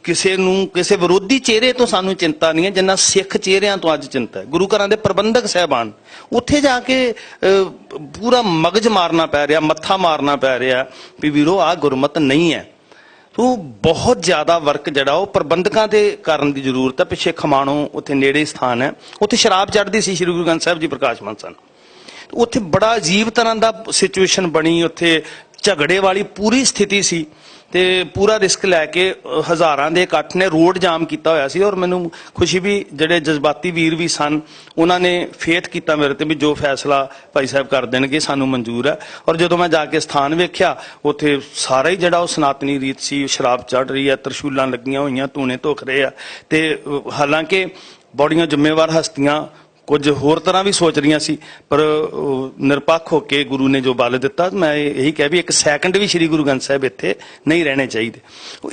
ਕਿਸੇ ਨੂੰ, ਕਿਸੇ ਵਿਰੋਧੀ ਚਿਹਰੇ ਤੋਂ ਸਾਨੂੰ ਚਿੰਤਾ ਨਹੀਂ ਹੈ, ਜਿੰਨਾ ਸਿੱਖ ਚਿਹਰਿਆਂ ਤੋਂ ਅੱਜ ਚਿੰਤਾ ਹੈ। ਗੁਰੂ ਘਰਾਂ ਦੇ ਪ੍ਰਬੰਧਕ ਸਹਿਬਾਨ, ਉੱਥੇ ਜਾ ਕੇ ਪੂਰਾ ਮਗਜ ਮਾਰਨਾ ਪੈ ਰਿਹਾ, ਮੱਥਾ ਮਾਰਨਾ ਪੈ ਰਿਹਾ ਵੀ ਵੀਰੋ ਆ ਗੁਰਮਤ ਨਹੀਂ ਹੈ। ਤੋ ਬਹੁਤ ਜ਼ਿਆਦਾ ਵਰਕ ਜਿਹੜਾ, ਉਹ ਪ੍ਰਬੰਧਕਾਂ ਦੇ ਕਰਨ ਦੀ ਜ਼ਰੂਰਤ ਹੈ। ਪਿੱਛੇ ਖਮਾਣੋ ਉੱਥੇ ਨੇੜੇ ਸਥਾਨ ਹੈ। ਉੱਥੇ ਸ਼ਰਾਬ ਚੜ੍ਹਦੀ ਸੀ ਸ੍ਰੀ ਗੁਰੂ ਗ੍ਰੰਥ ਸਾਹਿਬ ਜੀ ਪ੍ਰਕਾਸ਼ਮਾਨ ਸਨ ਉੱਥੇ ਬੜਾ ਅਜੀਬ ਤਰ੍ਹਾਂ ਦਾ ਸਿਚੁਏਸ਼ਨ ਬਣੀ, ਉੱਥੇ ਝਗੜੇ ਵਾਲੀ ਪੂਰੀ ਸਥਿਤੀ ਸੀ। ਤੇ ਪੂਰਾ ਰਿਸਕ ਲੈ ਕੇ ਹਜ਼ਾਰਾਂ ਦੇ ਇਕੱਠ ਨੇ ਰੋਡ ਜਾਮ ਕੀਤਾ ਹੋਇਆ ਸੀ ਔਰ ਮੈਨੂੰ ਖੁਸ਼ੀ ਵੀ ਜਿਹੜੇ ਜਜ਼ਬਾਤੀ ਵੀਰ ਵੀ ਸਨ, ਉਹਨਾਂ ਨੇ ਫੇਥ ਕੀਤਾ ਮੇਰੇ ਤੇ ਵੀ ਜੋ ਫੈਸਲਾ ਭਾਈ ਸਾਹਿਬ ਕਰ ਦੇਣਗੇ, ਸਾਨੂੰ ਮਨਜ਼ੂਰ ਹੈ। ਔਰ ਜਦੋਂ ਮੈਂ ਜਾ ਕੇ ਸਥਾਨ ਵੇਖਿਆ, ਉੱਥੇ ਸਾਰਾ ਹੀ ਜਿਹੜਾ ਉਹ ਸਨਾਤਨੀ ਰੀਤ ਸੀ ਸ਼ਰਾਬ ਚੜ ਰਹੀ ਹੈ, ਤਰਸ਼ੂਲਾਂ ਲੱਗੀਆਂ ਹੋਈਆਂ, ਧੂਣੇ ਧੁਖ ਰਹੇ ਆ। ਤੇ ਹਾਲਾਂਕਿ ਬੜੀਆਂ ਜ਼ਿੰਮੇਵਾਰ ਹਸਤੀਆਂ ਕੁਝ ਹੋਰ ਤਰ੍ਹਾਂ ਵੀ ਸੋਚ ਰਹੀਆਂ ਸੀ, ਪਰ ਨਿਰਪੱਖ ਹੋ ਕੇ ਗੁਰੂ ਨੇ ਜੋ ਬਲ ਦਿੱਤਾ, ਮੈਂ ਇਹੀ ਕਹਿ ਵੀ ਇੱਕ ਸੈਕਿੰਡ ਵੀ ਸ੍ਰੀ ਗੁਰੂ ਗ੍ਰੰਥ ਸਾਹਿਬ ਇੱਥੇ ਨਹੀਂ ਰਹਿਣੇ ਚਾਹੀਦੇ।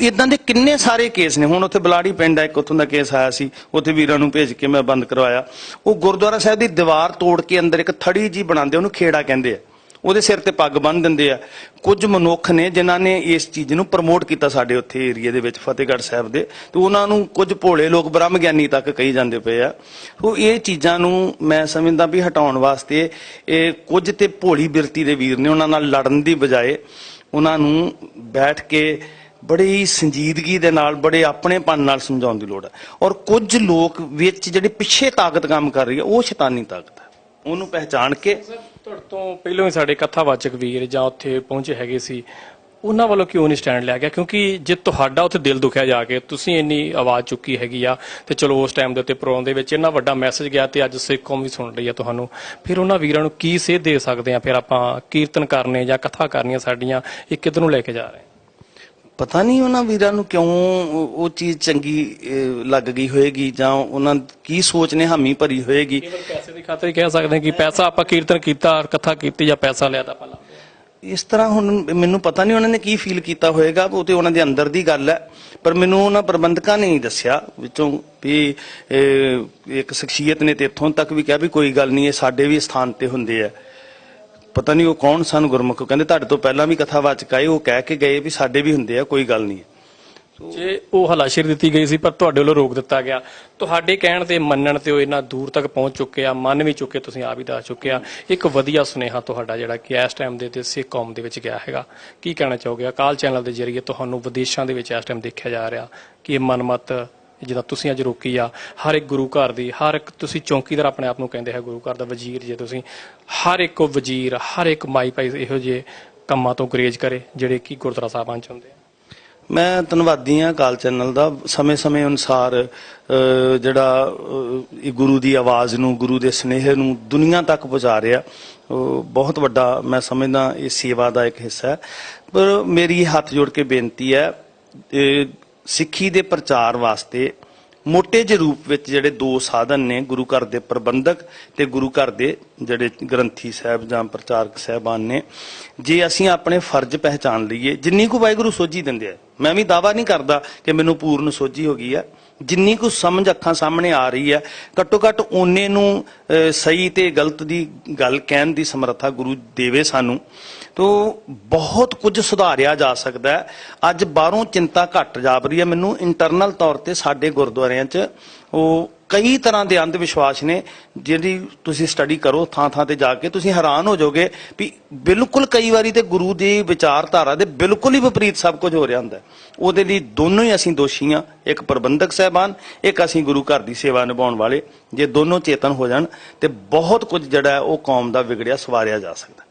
ਇਦਾਂ ਦੇ ਕਿੰਨੇ ਸਾਰੇ ਕੇਸ ਨੇ। ਹੁਣ ਉੱਥੇ ਬਲਾੜੀ ਪਿੰਡ ਹੈ ਇੱਕ ਉੱਥੋਂ ਦਾ ਕੇਸ ਆਇਆ ਸੀ, ਉੱਥੇ ਵੀਰਾਂ ਨੂੰ ਭੇਜ ਕੇ ਮੈਂ ਬੰਦ ਕਰਵਾਇਆ। ਉਹ ਗੁਰਦੁਆਰਾ ਸਾਹਿਬ ਦੀ ਦੀਵਾਰ ਤੋੜ ਕੇ ਅੰਦਰ ਇੱਕ ਥੜੀ ਜੀ ਬਣਾਉਂਦੇ ਉਹਨੂੰ ਖੇੜਾ ਕਹਿੰਦੇ ਆ। ਉਹਦੇ ਸਿਰ ਤੇ ਪੱਗ ਬੰਨ੍ਹ ਦਿੰਦੇ ਆ। ਕੁਝ ਮਨੁੱਖ ਨੇ ਜਿਨ੍ਹਾਂ ਨੇ ਇਸ ਚੀਜ਼ ਨੂੰ ਪ੍ਰਮੋਟ ਕੀਤਾ ਸਾਡੇ ਉੱਥੇ ਏਰੀਆ ਦੇ ਵਿੱਚ, ਫਤਿਹਗੜ੍ਹ ਸਾਹਿਬ ਦੇ। ਤੇ ਉਹਨਾਂ ਨੂੰ ਕੁਝ ਭੋਲੇ ਲੋਕ ਬ੍ਰਹਮ ਗਿਆਨੀ ਤੱਕ ਕਹੀ ਜਾਂਦੇ ਪਏ ਆ। ਉਹ ਇਹ ਚੀਜ਼ਾਂ ਨੂੰ ਮੈਂ ਸਮਝਦਾ ਵੀ ਹਟਾਉਣ ਵਾਸਤੇ ਇਹ ਕੁਝ ਤੇ ਭੋਲੀ ਬਿਰਤੀ ਦੇ ਵੀਰ ਨੇ ਉਹਨਾਂ ਨਾਲ ਲੜਨ ਦੀ ਬਜਾਏ ਉਹਨਾਂ ਨੂੰ ਬੈਠ ਕੇ ਬੜੀ ਸੰਜੀਦਗੀ ਦੇ ਨਾਲ, ਬੜੇ ਆਪਣੇਪਨ ਨਾਲ ਸਮਝਾਉਣ ਦੀ ਲੋੜ ਹੈ ਔਰ ਕੁਝ ਲੋਕ ਵਿੱਚ ਜਿਹੜੀ ਪਿੱਛੇ ਤਾਕਤ ਕੰਮ ਕਰ ਰਹੀ ਹੈ ਉਹ ਸ਼ੈਤਾਨੀ ਤਾਕਤ ਹੈ ਉਹਨੂੰ ਪਹਿਚਾਣ ਕੇ ਤੁਹਾਡੇ ਤੋਂ ਪਹਿਲਾਂ ਹੀ ਸਾਡੇ ਕਥਾਵਾਚਕ ਵੀਰ ਜਾਂ ਉੱਥੇ ਪਹੁੰਚੇ ਹੈਗੇ ਸੀ, ਉਹਨਾਂ ਵੱਲੋਂ ਕਿਉਂ ਨਹੀਂ ਸਟੈਂਡ ਲਿਆ ਗਿਆ? ਕਿਉਂਕਿ ਜੇ ਤੁਹਾਡਾ ਉੱਥੇ ਦਿਲ ਦੁਖਿਆ ਜਾ ਕੇ, ਤੁਸੀਂ ਇੰਨੀ ਆਵਾਜ਼ ਚੁੱਕੀ ਹੈਗੀ ਆ ਤੇ ਚਲੋ ਉਸ ਟਾਈਮ ਦੇ ਉੱਤੇ ਪ੍ਰੋਗਰਾਮ ਦੇ ਵਿੱਚ ਇੰਨਾ ਵੱਡਾ ਮੈਸੇਜ ਗਿਆ ਤੇ ਅੱਜ ਸਿੱਖ ਕੌਮ ਵੀ ਸੁਣ ਰਹੀ ਆ ਤੁਹਾਨੂੰ। ਫਿਰ ਉਹਨਾਂ ਵੀਰਾਂ ਨੂੰ ਕੀ ਸੇਧ ਦੇ ਸਕਦੇ ਆ? ਫਿਰ ਆਪਾਂ ਕੀਰਤਨ ਕਰਨੇ ਜਾਂ ਕਥਾ ਕਰਨੀਆਂ ਸਾਡੀਆਂ, ਇਹ ਕਿੱਧਰ ਨੂੰ ਲੈ ਕੇ ਜਾ ਰਹੇ? ਪਤਾ ਨਹੀਂ ਉਹਨਾਂ ਵੀਰਾਂ ਨੂੰ ਕਿਉਂ ਉਹ ਚੀਜ਼ ਚੰਗੀ ਲੱਗ ਗਈ ਹੋਏਗੀ ਜਾਂ ਉਹਨਾਂ ਕੀ ਸੋਚ ਨੇ ਹਾਮੀ ਭਰੀ ਹੋਏਗੀ। ਕੇਵਲ ਪੈਸੇ ਦੀ ਖਾਤਰ ਹੀ ਕਹਿ ਸਕਦੇ ਕਿ ਪੈਸਾ ਆਪਾਂ ਕੀਰਤਨ ਕੀਤਾ ਕਥਾ ਕੀਤੀ ਜਾਂ ਪੈਸਾ ਲਿਆ ਤਾਂ ਆਪਾਂ ਲਾ ਲਿਆ। ਇਸ ਤਰ੍ਹਾਂ ਹੁਣ ਮੈਨੂੰ ਪਤਾ ਨਹੀਂ ਉਹਨਾਂ ਨੇ ਕੀ ਫੀਲ ਕੀਤਾ ਹੋਏਗਾ ਉਹ ਤੇ ਉਹਨਾਂ ਦੇ ਅੰਦਰ ਦੀ ਗੱਲ ਹੈ। ਪਰ ਮੈਨੂੰ ਉਹਨਾਂ ਪ੍ਰਬੰਧਕਾਂ ਨੇ ਨਹੀਂ ਦੱਸਿਆ ਵਿੱਚੋਂ ਵੀ ਇੱਕ ਸ਼ਖਸੀਅਤ ਨੇ ਤੇ ਇੱਥੋਂ ਤੱਕ ਵੀ ਕਿਹਾ ਵੀ ਕੋਈ ਗੱਲ ਨਹੀਂ ਇਹ ਸਾਡੇ ਵੀ ਸਥਾਨ ਤੇ ਹੁੰਦੇ ਆ। ਪਤਾ ਨਹੀਂ ਉਹ ਕੌਣ ਸਨ ਗੁਰਮੁਖ। ਕਹਿੰਦੇ ਤੁਹਾਡੇ ਤੋਂ ਪਹਿਲਾਂ ਵੀ ਕਥਾਵਾਚਕ ਆਏ ਉਹ ਕਹਿ ਕੇ ਗਏ ਵੀ ਸਾਡੇ ਵੀ ਹੁੰਦੇ ਆ, ਕੋਈ ਗੱਲ ਨਹੀਂ ਜੇ ਉਹ ਹਲਾਸ਼ੇਰੀ ਦਿੱਤੀ ਗਈ ਸੀ, ਪਰ ਤੁਹਾਡੇ ਵੱਲੋਂ ਰੋਕ ਦਿੱਤਾ ਗਿਆ। ਤੁਹਾਡੇ ਕਹਿਣ ਤੇ ਮੰਨਣ ਤੇ ਉਹ ਇੰਨਾ ਦੂਰ ਤੱਕ ਪਹੁੰਚ ਚੁੱਕੇ ਆ, ਮੰਨ ਵੀ ਚੁੱਕੇ, ਤੁਸੀਂ ਆਪ ਹੀ ਦੱਸ ਚੁੱਕੇ ਆ। ਇੱਕ ਵਧੀਆ ਸੁਨੇਹਾ ਤੁਹਾਡਾ ਜਿਹੜਾ ਕਿ ਇਸ ਟਾਈਮ ਦੇ ਤੇ ਸਿੱਖ ਕੌਮ ਦੇ ਵਿੱਚ ਗਿਆ ਹੈਗਾ। ਕੀ ਕਹਿਣਾ ਚਾਹੋਗੇ? ਅਕਾਲ ਚੈਨਲ ਦੇ ਜਰੀਏ ਤੁਹਾਨੂੰ ਵਿਦੇਸ਼ਾਂ ਦੇ ਵਿੱਚ ਇਸ ਟਾਈਮ ਦੇਖਿਆ ਜਾ ਰਿਹਾ ਕਿ ਇਹ ਮਨਮਤ ਜਿੱਦਾਂ ਤੁਸੀਂ ਅੱਜ ਰੋਕੀ ਆ, ਹਰ ਇੱਕ ਗੁਰੂ ਘਰ ਦੀ, ਹਰ ਇੱਕ ਤੁਸੀਂ ਚੌਂਕੀਦਾਰ ਆਪਣੇ ਆਪ ਨੂੰ ਕਹਿੰਦੇ ਹੈ ਗੁਰੂ ਘਰ ਦਾ ਵਜ਼ੀਰ ਜੇ ਤੁਸੀਂ, ਹਰ ਇੱਕ ਉਹ ਵਜ਼ੀਰ, ਹਰ ਇੱਕ ਮਾਈ ਭਾਈ ਇਹੋ ਜਿਹੇ ਕੰਮਾਂ ਤੋਂ ਗਰੇਜ ਕਰੇ, ਜਿਹੜੇ ਕਿ ਗੁਰਦੁਆਰਾ ਸਾਹਿਬਾਂ ਚ ਹੁੰਦੇ ਮੈਂ ਧੰਨਵਾਦੀ ਹਾਂ ਕਾਲ ਚੈਨਲ ਦਾ। ਸਮੇਂ-ਸਮੇਂ ਅਨੁਸਾਰ ਜਿਹੜਾ ਇਹ ਗੁਰੂ ਦੀ ਆਵਾਜ਼ ਨੂੰ, ਗੁਰੂ ਦੇ ਸਨੇਹ ਨੂੰ ਦੁਨੀਆ ਤੱਕ ਪਹੁੰਚਾ ਰਿਹਾ। ਉਹ ਬਹੁਤ ਵੱਡਾ ਮੈਂ ਸਮਝਦਾ ਇਹ ਸੇਵਾ ਦਾ ਇੱਕ ਹਿੱਸਾ ਹੈ। ਪਰ ਮੇਰੀ ਹੱਥ ਜੋੜ ਕੇ ਬੇਨਤੀ ਹੈ, ਇਹ ਸਿੱਖੀ ਦੇ ਪ੍ਰਚਾਰ ਵਾਸਤੇ ਮੋਟੇ ਜਿਹੇ ਰੂਪ ਵਿੱਚ ਜਿਹੜੇ ਦੋ ਸਾਧਨ ਨੇ, ਗੁਰੂ ਘਰ ਦੇ ਪ੍ਰਬੰਧਕ ਤੇ ਗੁਰੂ ਘਰ ਦੇ ਜਿਹੜੇ ਗ੍ਰੰਥੀ ਸਾਹਿਬ ਜਾਂ ਪ੍ਰਚਾਰਕ ਸਾਹਿਬਾਨ ਨੇ, ਜੇ ਅਸੀਂ ਆਪਣੇ ਫਰਜ਼ ਪਹਿਚਾਨ ਲਈਏ, ਜਿੰਨੀ ਕੁ ਵਾਹਿਗੁਰੂ ਸੋਝੀ ਦਿੰਦੇ ਆ, ਮੈਂ ਵੀ ਦਾਵਾ ਨਹੀਂ ਕਰਦਾ ਕਿ ਮੈਨੂੰ ਪੂਰਨ ਸੋਝੀ ਹੋ ਗਈ ਹੈ ਜਿੰਨੀ ਕੁ ਸਮਝ ਅੱਖਾਂ ਸਾਹਮਣੇ ਆ ਰਹੀ ਹੈ, ਘੱਟੋ ਘੱਟ ਓਨੇ ਨੂੰ ਸਹੀ ਤੇ ਗਲਤ ਦੀ ਗੱਲ ਕਹਿਣ ਦੀ ਸਮਰੱਥਾ ਗੁਰੂ ਦੇਵੇ ਸਾਨੂੰ। ਤੋ ਬਹੁਤ ਕੁਝ ਸੁਧਾਰਿਆ ਜਾ ਸਕਦਾ ਹੈ। ਅੱਜ ਬਾਹਰੋਂ ਚਿੰਤਾ ਘਟ ਜਾਪ ਰਹੀ ਹੈ। ਮੈਨੂੰ ਇੰਟਰਨਲ ਤੌਰ ਤੇ ਸਾਡੇ ਗੁਰਦੁਆਰਿਆਂ 'ਚ ਉਹ ਕਈ ਤਰ੍ਹਾਂ ਦੇ ਅੰਧ ਵਿਸ਼ਵਾਸ ਨੇ ਜਿਹੜੀ ਤੁਸੀਂ ਸਟੱਡੀ ਕਰੋ ਥਾਂ ਥਾਂ ਤੇ ਜਾ ਕੇ ਤੁਸੀਂ ਹੈਰਾਨ ਹੋ ਜਾਓਗੇ ਵੀ ਬਿਲਕੁਲ ਕਈ ਵਾਰੀ ਤੇ ਗੁਰੂ ਦੀ ਵਿਚਾਰਧਾਰਾ ਦੇ ਬਿਲਕੁਲ ਹੀ ਵਿਪਰੀਤ ਸਭ ਕੁਝ ਹੋ ਰਿਹਾ ਹੁੰਦਾ ਉਹਦੇ ਲਈ ਦੋਨੋਂ ਹੀ ਅਸੀਂ ਦੋਸ਼ੀ ਹਾਂ ਇੱਕ ਪ੍ਰਬੰਧਕ ਸਹਿਬਾਨ ਇੱਕ ਅਸੀਂ ਗੁਰੂ ਘਰ ਦੀ ਸੇਵਾ ਨਿਭਾਉਣ ਵਾਲੇ। ਜੇ ਦੋਨੋਂ ਚੇਤਨ ਹੋ ਜਾਣ ਤੇ ਬਹੁਤ ਕੁਝ ਜਿਹੜਾ ਉਹ ਕੌਮ ਦਾ ਵਿਗੜਿਆ ਸਵਾਰਿਆ ਜਾ ਸਕਦਾ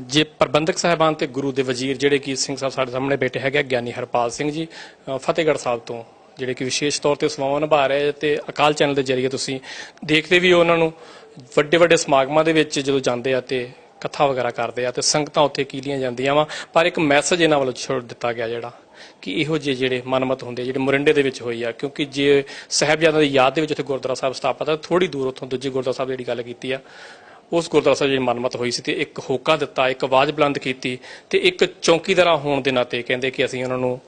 ਜੇ ਪ੍ਰਬੰਧਕ ਸਾਹਿਬਾਨ ਤੇ ਗੁਰੂ ਦੇ ਵਜ਼ੀਰ ਜਿਹੜੇ ਕਿ ਸਿੰਘ ਸਾਹਿਬ ਸਾਡੇ ਸਾਹਮਣੇ ਬੈਠੇ ਹੈਗੇ ਆ, ਗਿਆਨੀ ਹਰਪਾਲ ਸਿੰਘ ਜੀ ਫਤਿਹਗੜ੍ਹ ਸਾਹਿਬ ਤੋਂ ਜਿਹੜੇ ਕਿ ਵਿਸ਼ੇਸ਼ ਤੌਰ ਤੇ ਸਮਾਵਾਂ ਨਿਭਾ ਰਹੇ ਆ ਤੇ ਅਕਾਲ ਚੈਨਲ ਦੇ ਜ਼ਰੀਏ ਤੁਸੀਂ ਦੇਖਦੇ ਵੀ ਹੋ ਉਹਨਾਂ ਨੂੰ ਵੱਡੇ ਵੱਡੇ ਸਮਾਗਮਾਂ ਦੇ ਵਿੱਚ ਜਦੋਂ ਜਾਂਦੇ ਆ ਤੇ ਕਥਾ ਵਗੈਰਾ ਕਰਦੇ ਆ ਤੇ ਸੰਗਤਾਂ ਉੱਥੇ ਕੀਲੀਆਂ ਜਾਂਦੀਆਂ ਵਾ ਪਰ ਇੱਕ ਮੈਸੇਜ ਇਹਨਾਂ ਵੱਲੋਂ ਛੋੜ ਦਿੱਤਾ ਗਿਆ ਜਿਹੜਾ ਕਿ ਇਹੋ ਜਿਹੇ ਜਿਹੜੇ ਮਨਮਤ ਹੁੰਦੇ ਆ, ਜਿਹੜੇ ਮੁਰਿੰਡੇ ਦੇ ਵਿੱਚ ਹੋਈ ਆ ਕਿਉਂਕਿ ਜੇ ਸਾਹਿਬਜ਼ਾਦਿਆਂ ਦੀ ਯਾਦ ਦੇ ਵਿੱਚ ਉੱਥੇ ਗੁਰਦੁਆਰਾ ਸਾਹਿਬ ਸਥਾਪਿਤ ਆ ਥੋੜੀ ਦੂਰ ਉੱਥੋਂ ਦੂਜੇ ਗੁਰਦੁਆਰਾ ਸਾਹਿਬ ਜਿਹੜੀ ਗੱਲ ਕੀਤੀ ਆ ਉਸ ਗੁਰਦੁਆਰਾ ਸਾਹਿਬ ਜਿਹੜੀ ਮਨਮਤ ਹੋਈ ਸੀ ਤੇ ਇੱਕ ਹੋਕਾ ਦਿੱਤਾ ਇੱਕ ਆਵਾਜ਼ ਬੁਲੰਦ ਕੀਤੀ ਤੇ ਇੱਕ ਚੌਕੀਦਾਰਾ ਹੋਣ ਦੇ ਨਾਤੇ ਕਹਿੰਦੇ ਕਿ ਅਸੀਂ ਉਹਨਾਂ ਨੂੰ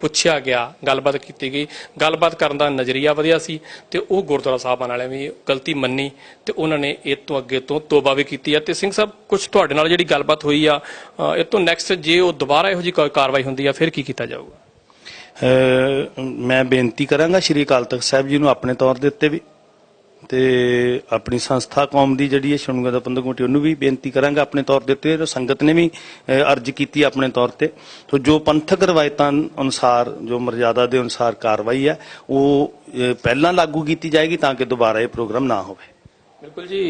ਪੁੱਛਿਆ ਗਿਆ, ਗੱਲਬਾਤ ਕੀਤੀ ਗਈ। ਗੱਲਬਾਤ ਕਰਨ ਦਾ ਨਜ਼ਰੀਆ ਵਧੀਆ ਸੀ ਤੇ ਉਹ ਗੁਰਦੁਆਰਾ ਸਾਹਿਬਾਂ ਵਾਲਿਆਂ ਵੀ ਗਲਤੀ ਮੰਨੀ ਤੇ ਉਹਨਾਂ ਨੇ ਇਹ ਤੋਂ ਅੱਗੇ ਤੋਂ ਤੋਬਾ ਵੀ ਕੀਤੀ ਆ ਤੇ ਸਿੰਘ ਸਾਹਿਬ ਕੁਝ ਤੁਹਾਡੇ ਨਾਲ ਜਿਹੜੀ ਗੱਲਬਾਤ ਹੋਈ ਆ ਇਹ ਤੋਂ ਨੈਕਸਟ ਜੇ ਉਹ ਦੁਬਾਰਾ ਇਹੋ ਜਿਹੀ ਕਾਰਵਾਈ ਹੁੰਦੀ ਆ, ਫਿਰ ਕੀ ਕੀਤਾ ਜਾਊਗਾ? ਮੈਂ ਬੇਨਤੀ ਕਰਾਂਗਾ ਸ਼੍ਰੀ ਅਕਾਲ ਤਖਤ ਸਾਹਿਬ ਜੀ ਨੂੰ ਆਪਣੇ ਤੌਰ ਦੇ ਉੱਤੇ ਵੀ ਤੇ ਆਪਣੀ ਸੰਸਥਾ ਕੌਮ ਦੀ ਜਿਹੜੀ ਹੈ ਸ਼ੁਣਗਾ ਦਾ ਪੰਦਕ ਕਮੇਟੀ ਉਹਨੂੰ ਵੀ ਬੇਨਤੀ ਕਰਾਂਗਾ ਆਪਣੇ ਤੌਰ ਦੇ ਉੱਤੇ। ਸੰਗਤ ਨੇ ਵੀ ਅਰਜ਼ ਕੀਤੀ ਆਪਣੇ ਤੌਰ ਤੇ। ਤੋ ਜੋ ਪੰਥਕ ਰਵਾਇਤਾਂ ਅਨੁਸਾਰ, ਜੋ ਮਰਜ਼ਾਦਾ ਦੇ ਅਨੁਸਾਰ ਕਾਰਵਾਈ ਹੈ, ਉਹ ਪਹਿਲਾਂ ਲਾਗੂ ਕੀਤੀ ਜਾਏਗੀ ਤਾਂ ਕਿ ਦੁਬਾਰਾ ਇਹ ਪ੍ਰੋਗਰਾਮ ਨਾ ਹੋਵੇ। ਬਿਲਕੁਲ ਜੀ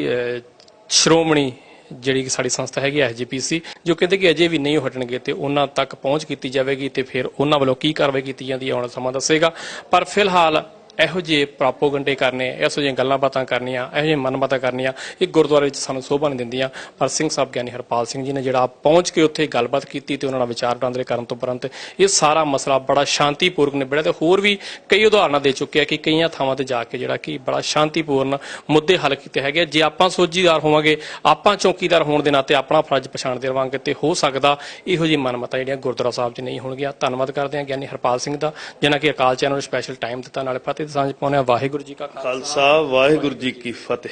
ਸ਼੍ਰੋਮਣੀ ਜਿਹੜੀ ਕਿ ਸਾਡੀ ਸੰਸਥਾ ਹੈਗੀ ਐਸਜੀਪੀਸੀ ਜੋ ਕਹਿੰਦੇ ਕਿ ਅਜੇ ਵੀ ਨਹੀਂ ਹਟਣਗੇ ਤੇ ਉਹਨਾਂ ਤੱਕ ਪਹੁੰਚ ਕੀਤੀ ਜਾਵੇਗੀ ਤੇ ਫਿਰ ਉਹਨਾਂ ਵੱਲੋਂ ਕੀ ਕਾਰਵਾਈ ਕੀਤੀ ਜਾਂਦੀ ਹੈ, ਆਉਣ ਵਾਲਾ ਸਮਾਂ ਦੱਸੇਗਾ। ਪਰ ਫਿਲਹਾਲ ਇਹੋ ਜਿਹੇ ਪ੍ਰਾਪੋਗੰਡੇ ਕਰਨੇ, ਇਹੋ ਜਿਹੀਆਂ ਗੱਲਾਂ ਬਾਤਾਂ ਕਰਨੀਆਂ, ਇਹੋ ਜਿਹੀਆਂ ਮਨਮਤਾਂ ਕਰਨੀਆਂ, ਇਹ ਗੁਰਦੁਆਰੇ ਵਿੱਚ ਸਾਨੂੰ ਸੋਭਾ ਨਹੀਂ ਦਿੰਦੀਆਂ ਪਰ ਸਿੰਘ ਸਾਹਿਬ ਗਿਆਨੀ ਹਰਪਾਲ ਸਿੰਘ ਜੀ ਨੇ ਜਿਹੜਾ ਪਹੁੰਚ ਕੇ ਉੱਥੇ ਗੱਲਬਾਤ ਕੀਤੀ ਤੇ ਉਹਨਾਂ ਨਾਲ ਵਿਚਾਰ ਵਟਾਂਦਰੇ ਕਰਨ ਤੋਂ ਉਪਰੰਤ ਇਹ ਸਾਰਾ ਮਸਲਾ ਬੜਾ ਸ਼ਾਂਤੀਪੂਰਵਕ ਨਿਬੜਿਆ ਤੇ ਹੋਰ ਵੀ ਕਈ ਉਦਾਹਰਨਾਂ ਦੇ ਚੁੱਕਿਆ ਕਿ ਕਈਆਂ ਥਾਵਾਂ ਤੇ ਜਾ ਕੇ ਜਿਹੜਾ ਕਿ ਬੜਾ ਸ਼ਾਂਤੀਪੂਰਨ ਮੁੱਦੇ ਹੱਲ ਕੀਤੇ ਹੈਗੇ ਆ। ਜੇ ਆਪਾਂ ਸੋਝੀਦਾਰ ਹੋਵਾਂਗੇ, ਆਪਾਂ ਚੌਕੀਦਾਰ ਹੋਣ ਦੇ ਨਾਤੇ ਆਪਣਾ ਫਰਜ਼ ਪਛਾਣਦੇ ਰਵਾਂਗੇ ਤੇ ਹੋ ਸਕਦਾ ਇਹੋ ਜਿਹੀ ਮਨਮਤਾਂ ਜਿਹੜੀਆਂ ਗੁਰਦੁਆਰਾ ਸਾਹਿਬ 'ਚ ਨਹੀਂ ਹੋਣਗੀਆਂ ਧੰਨਵਾਦ ਕਰਦੇ ਹਾਂ ਗਿਆਨੀ ਹਰਪਾਲ ਸਿੰਘ ਦਾ, ਜਿਨ੍ਹਾਂ ਕਿ ਅਕਾਲ ਚੈਨਲ ਨੂੰ ਸਪੈਸ਼ਲ ਟਾਈਮ ਦਿੱਤਾ, ਨਾਲੇ ਫਤਿਹ ਸਾਂਝ ਪਾਉਂਦੇ ਹਾਂ। ਵਾਹਿਗੁਰੂ ਜੀ ਕਾ ਖਾਲਸਾ। ਵਾਹਿਗੁਰੂ ਜੀ ਕੀ ਫਤਿਹ।